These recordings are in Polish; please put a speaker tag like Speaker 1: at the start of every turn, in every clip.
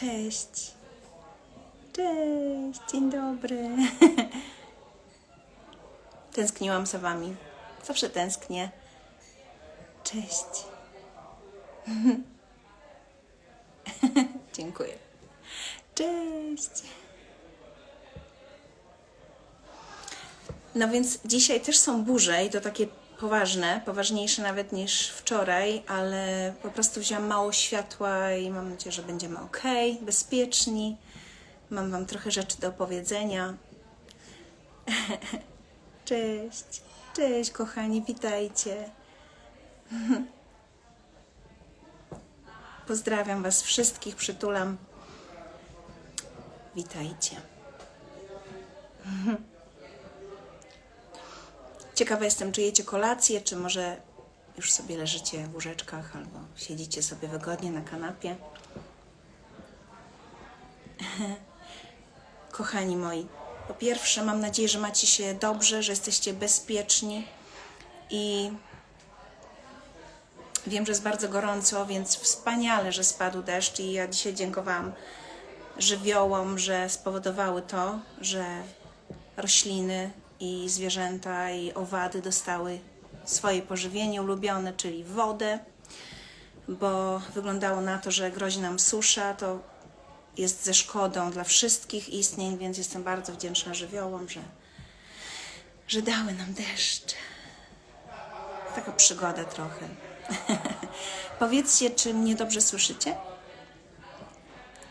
Speaker 1: Cześć. Cześć, dzień dobry. Tęskniłam za wami. Zawsze tęsknię. Cześć. Dziękuję. Cześć. No więc dzisiaj też są burze i to takie poważne, poważniejsze nawet niż wczoraj, ale po prostu wziąłam mało światła i mam nadzieję, że będziemy ok, bezpieczni. Mam Wam trochę rzeczy do opowiedzenia. Cześć, cześć kochani, witajcie. Pozdrawiam Was wszystkich, przytulam. Witajcie. Ciekawa jestem, czy jecie kolację, czy może już sobie leżycie w łóżeczkach albo siedzicie sobie wygodnie na kanapie. Kochani moi, po pierwsze mam nadzieję, że macie się dobrze, że jesteście bezpieczni i wiem, że jest bardzo gorąco, więc wspaniale, że spadł deszcz i ja dzisiaj dziękowałam żywiołom, że spowodowały to, że rośliny i zwierzęta i owady dostały swoje pożywienie ulubione, czyli wodę, bo wyglądało na to, że grozi nam susza, to jest ze szkodą dla wszystkich istnień, więc jestem bardzo wdzięczna żywiołom, że, że dały nam deszcz. Taka przygoda trochę. Powiedzcie, czy mnie dobrze słyszycie?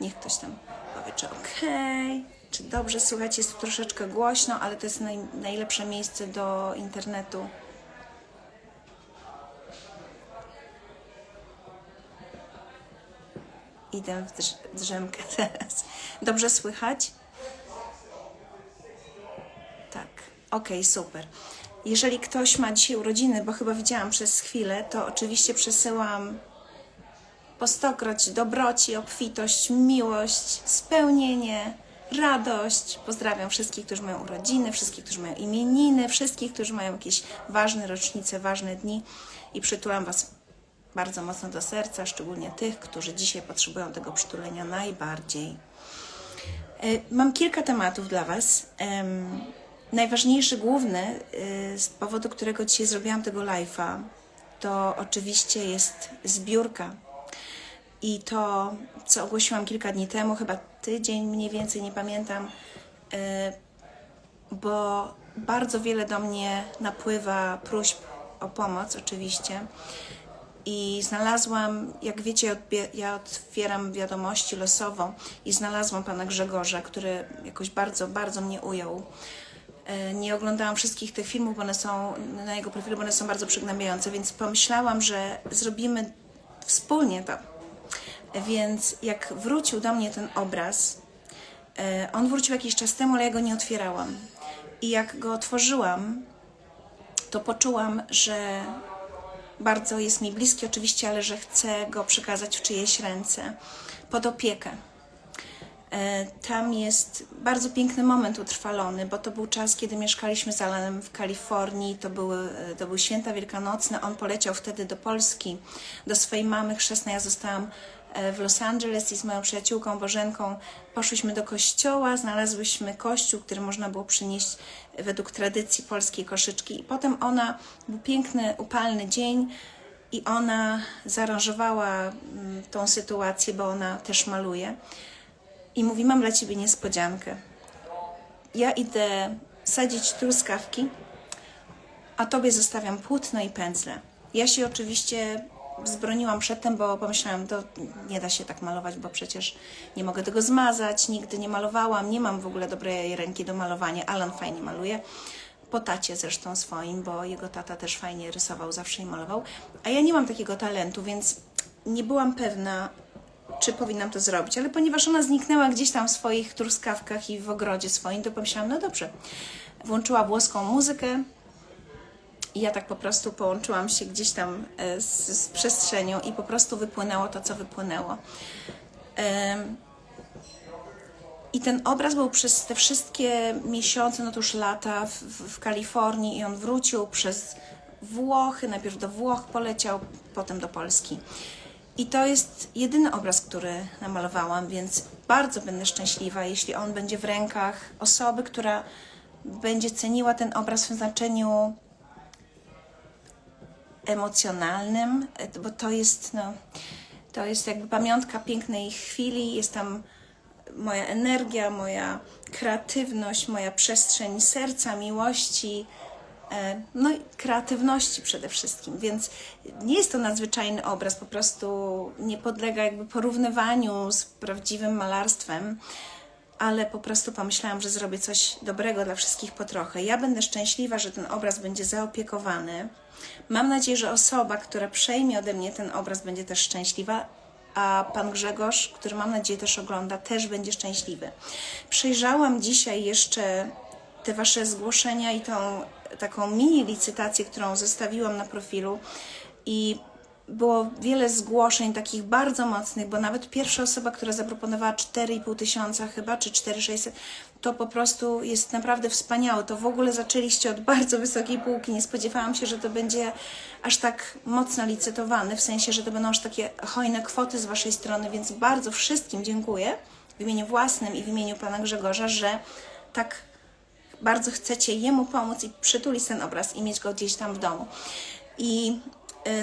Speaker 1: Niech ktoś tam powie, czy okej, czy dobrze słychać. Jest tu troszeczkę głośno, ale to jest naj, najlepsze miejsce do internetu. Idę w drz- drzemkę teraz. Dobrze słychać? Tak, okej, super. Jeżeli ktoś ma dzisiaj urodziny, bo chyba widziałam przez chwilę, to oczywiście przesyłam po stokroć dobroci, obfitość, miłość, spełnienie, radość. Pozdrawiam wszystkich, którzy mają urodziny, wszystkich, którzy mają imieniny, wszystkich, którzy mają jakieś ważne rocznice, ważne dni i przytulam Was bardzo mocno do serca, szczególnie tych, którzy dzisiaj potrzebują tego przytulenia najbardziej. E, Mam kilka tematów dla Was. Najważniejszy, główny, y, z powodu którego dzisiaj zrobiłam tego live'a, to oczywiście jest zbiórka. I to, co ogłosiłam kilka dni temu, chyba tydzień mniej więcej, nie pamiętam, y, bo bardzo wiele do mnie napływa próśb o pomoc, oczywiście. I znalazłam, jak wiecie, ja otwieram wiadomości losowo i znalazłam pana Grzegorza, który jakoś bardzo, bardzo mnie ujął. E, Nie oglądałam wszystkich tych filmów, bo one są na jego profilu, bo one są bardzo przygnębiające, więc pomyślałam, że zrobimy wspólnie to. Więc jak wrócił do mnie ten obraz, e, on wrócił jakiś czas temu, ale ja go nie otwierałam. I jak go otworzyłam, to poczułam, że bardzo jest mi bliski oczywiście, ale że chcę go przekazać w czyjeś ręce pod opiekę. E, Tam jest bardzo piękny moment utrwalony, bo to był czas, kiedy mieszkaliśmy z Alanem w Kalifornii, to były, e, to były święta wielkanocne, on poleciał wtedy do Polski, do swojej mamy chrzestnej, ja zostałam w Los Angeles i z moją przyjaciółką Bożenką poszłyśmy do kościoła, znalazłyśmy kościół, który można było przynieść według tradycji polskiej koszyczki i potem ona, był piękny, upalny dzień, i ona zaaranżowała mm, tą sytuację, bo ona też maluje. I mówi: Mam dla ciebie niespodziankę. Ja idę sadzić truskawki, a tobie zostawiam płótno i pędzle. Ja się oczywiście zbroniłam przedtem, bo pomyślałam, to nie da się tak malować, bo przecież nie mogę tego zmazać, nigdy nie malowałam, nie mam w ogóle dobrej ręki do malowania. Alan fajnie maluje, po tacie zresztą swoim, bo jego tata też fajnie rysował, zawsze i malował, a ja nie mam takiego talentu, więc nie byłam pewna, czy powinnam to zrobić, ale ponieważ ona zniknęła gdzieś tam w swoich truskawkach i w ogrodzie swoim, to pomyślałam, no dobrze. Włączyła włoską muzykę i ja tak po prostu połączyłam się gdzieś tam e, z, z przestrzenią i po prostu wypłynęło to, co wypłynęło. I ten obraz był przez te wszystkie miesiące, no to już lata w, w Kalifornii i on wrócił przez Włochy, najpierw do Włoch poleciał, potem do Polski. I to jest jedyny obraz, który namalowałam, więc bardzo będę szczęśliwa, jeśli on będzie w rękach osoby, która będzie ceniła ten obraz w znaczeniu emocjonalnym, e, bo to jest, no, to jest jakby pamiątka pięknej chwili, jest tam moja energia, moja kreatywność, moja przestrzeń serca, miłości, e, no i kreatywności przede wszystkim, więc nie jest to nadzwyczajny obraz, po prostu nie podlega jakby porównywaniu z prawdziwym malarstwem, ale po prostu pomyślałam, że zrobię coś dobrego dla wszystkich po trochę. Ja będę szczęśliwa, że ten obraz będzie zaopiekowany. Mam nadzieję, że osoba, która przejmie ode mnie ten obraz, będzie też szczęśliwa, a pan Grzegorz, który mam nadzieję też ogląda, też będzie szczęśliwy. Przejrzałam dzisiaj jeszcze te wasze zgłoszenia i tą taką mini licytację, którą zostawiłam na profilu i było wiele zgłoszeń takich bardzo mocnych, bo nawet pierwsza osoba, która zaproponowała 4,5 tysiąca chyba, czy 4,600, to po prostu jest naprawdę wspaniałe. To w ogóle zaczęliście od bardzo wysokiej półki. Nie spodziewałam się, że to będzie aż tak mocno licytowane, w sensie, że to będą aż takie hojne kwoty z Waszej strony, więc bardzo wszystkim dziękuję w imieniu własnym i w imieniu Pana Grzegorza, że tak bardzo chcecie Jemu pomóc i przytulić ten obraz i mieć go gdzieś tam w domu. I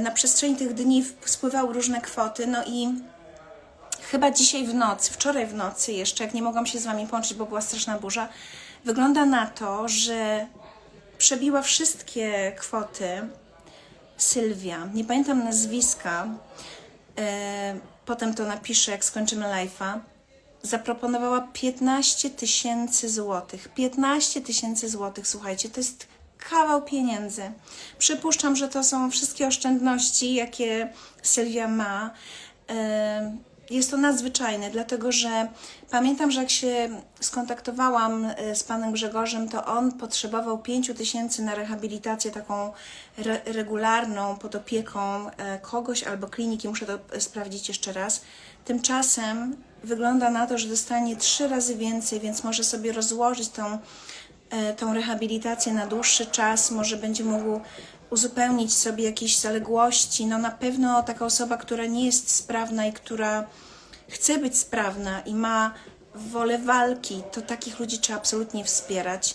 Speaker 1: na przestrzeni tych dni spływały różne kwoty, no i chyba dzisiaj w nocy, wczoraj w nocy jeszcze, jak nie mogłam się z Wami połączyć, bo była straszna burza, wygląda na to, że przebiła wszystkie kwoty Sylwia. Nie pamiętam nazwiska, e, potem to napiszę, jak skończymy live'a. Zaproponowała 15 tysięcy złotych. 15 tysięcy złotych, słuchajcie, to jest kawał pieniędzy. Przypuszczam, że to są wszystkie oszczędności, jakie Sylwia ma. Jest to nadzwyczajne, dlatego że pamiętam, że jak się skontaktowałam e, z panem Grzegorzem, to on potrzebował 5 tysięcy na rehabilitację taką re regularną pod opieką e, kogoś albo kliniki, muszę to e, sprawdzić jeszcze raz. Tymczasem wygląda na to, że dostanie trzy razy więcej, więc może sobie rozłożyć tą, tą rehabilitację na dłuższy czas, może będzie mógł uzupełnić sobie jakieś zaległości. No na pewno taka osoba, która nie jest sprawna i która chce być sprawna i ma wolę walki, to takich ludzi trzeba absolutnie wspierać.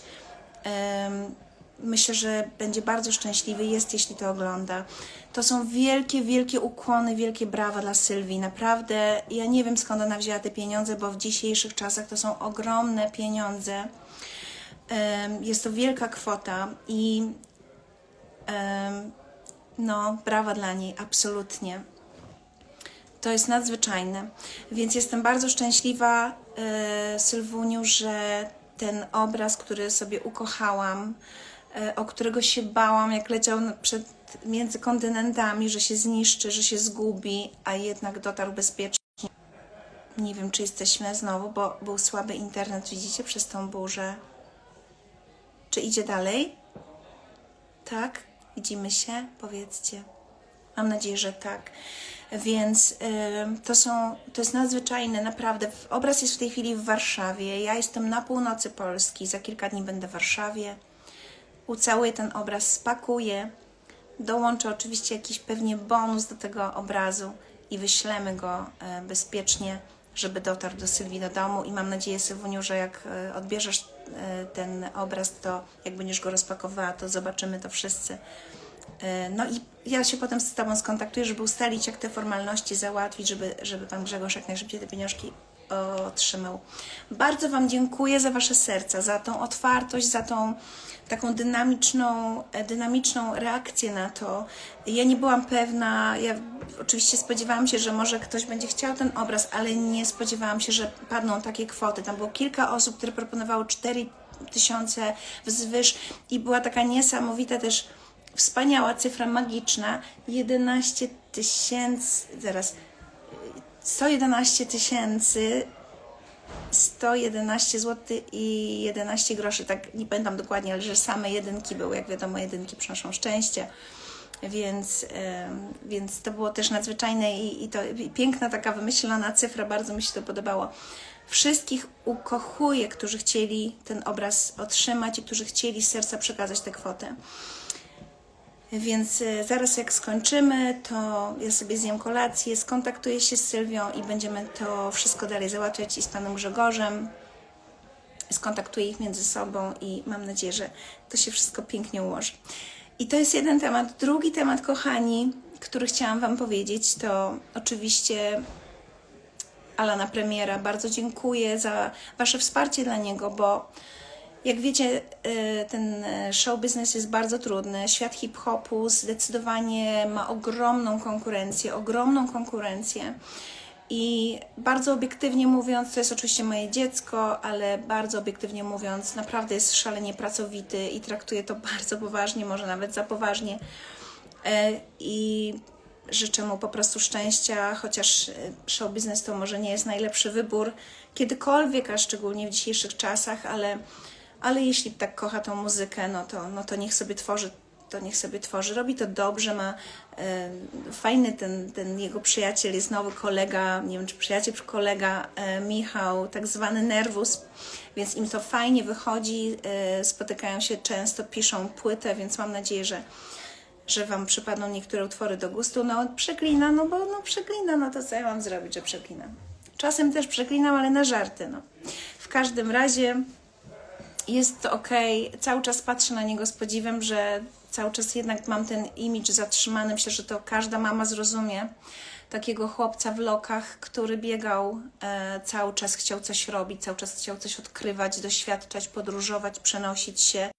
Speaker 1: Myślę, że będzie bardzo szczęśliwy, jest, jeśli to ogląda. To są wielkie, wielkie ukłony, wielkie brawa dla Sylwii. Naprawdę, ja nie wiem skąd ona wzięła te pieniądze, bo w dzisiejszych czasach to są ogromne pieniądze. Jest to wielka kwota i no, brawa dla niej, absolutnie. To jest nadzwyczajne. Więc jestem bardzo szczęśliwa, e, Sylwuniu, że ten obraz, który sobie ukochałam, o którego się bałam, jak leciał przed, między kontynentami, że się zniszczy, że się zgubi, a jednak dotarł bezpiecznie. Nie wiem, czy jesteśmy znowu, bo był słaby internet, widzicie, przez tą burzę. Czy idzie dalej? Tak? Widzimy się? Powiedzcie. Mam nadzieję, że tak. Więc y, to są, to jest nadzwyczajne, naprawdę. Obraz jest w tej chwili w Warszawie. Ja jestem na północy Polski. Za kilka dni będę w Warszawie. Ucałuję ten obraz, spakuję. Dołączę oczywiście jakiś pewnie bonus do tego obrazu i wyślemy go y, bezpiecznie, żeby dotarł do Sylwii do domu. I mam nadzieję, Sylwuniu, że jak y, odbierzesz ten obraz, to jak będziesz go rozpakowała, to zobaczymy to wszyscy. No i ja się potem z Tobą skontaktuję, żeby ustalić, jak te formalności załatwić, żeby, żeby Pan Grzegorz jak najszybciej te pieniążki otrzymał. Bardzo Wam dziękuję za Wasze serca, za tą otwartość, za tą taką dynamiczną, dynamiczną reakcję na to. Ja nie byłam pewna, ja oczywiście spodziewałam się, że może ktoś będzie chciał ten obraz, ale nie spodziewałam się, że padną takie kwoty. Tam było kilka osób, które proponowało 4 tysiące wzwyż i była taka niesamowita też wspaniała cyfra magiczna 11 tysięcy, zaraz 111 tysięcy 111 zł i 11 groszy, tak nie pamiętam dokładnie, ale że same jedynki były, jak wiadomo, jedynki przynoszą szczęście, więc, więc to było też nadzwyczajne i, i to i piękna taka wymyślona cyfra, bardzo mi się to podobało. Wszystkich ukochuję, którzy chcieli ten obraz otrzymać i którzy chcieli z serca przekazać tę kwotę. Więc e, zaraz jak skończymy, to ja sobie zjem kolację, skontaktuję się z Sylwią i będziemy to wszystko dalej załatwiać i z panem Grzegorzem. Skontaktuję ich między sobą i mam nadzieję, że to się wszystko pięknie ułoży. I to jest jeden temat. Drugi temat, kochani, który chciałam Wam powiedzieć, to oczywiście Alana Premiera. Bardzo dziękuję za Wasze wsparcie dla niego, bo jak wiecie, y, ten y, show business jest bardzo trudny. Świat hip-hopu zdecydowanie ma ogromną konkurencję, ogromną konkurencję. I bardzo obiektywnie mówiąc, to jest oczywiście moje dziecko, ale bardzo obiektywnie mówiąc, naprawdę jest szalenie pracowity i traktuje to bardzo poważnie, może nawet za poważnie. E, I życzę mu po prostu szczęścia, chociaż e, show biznes to może nie jest najlepszy wybór kiedykolwiek, a szczególnie w dzisiejszych czasach, ale, ale jeśli tak kocha tą muzykę, no to, no to niech sobie tworzy, to niech sobie tworzy. Robi to dobrze, ma e, fajny ten, ten jego przyjaciel, jest nowy kolega, nie wiem czy przyjaciel, czy kolega e, Michał, tak zwany Nerwus, więc im to fajnie wychodzi, e, spotykają się często, piszą płytę, więc mam nadzieję, że że Wam przypadną niektóre utwory do gustu. No, przeklina, no bo no, przeklina, no to co ja mam zrobić, że przeklinam? Czasem też przeklinam, ale na żarty, no. W każdym razie jest ok. Cały czas patrzę na niego z podziwem, że cały czas jednak mam ten imidż zatrzymany. Myślę, że to każda mama zrozumie. Takiego chłopca w lokach, który biegał, e, cały czas chciał coś robić, cały czas chciał coś odkrywać, doświadczać, podróżować, przenosić się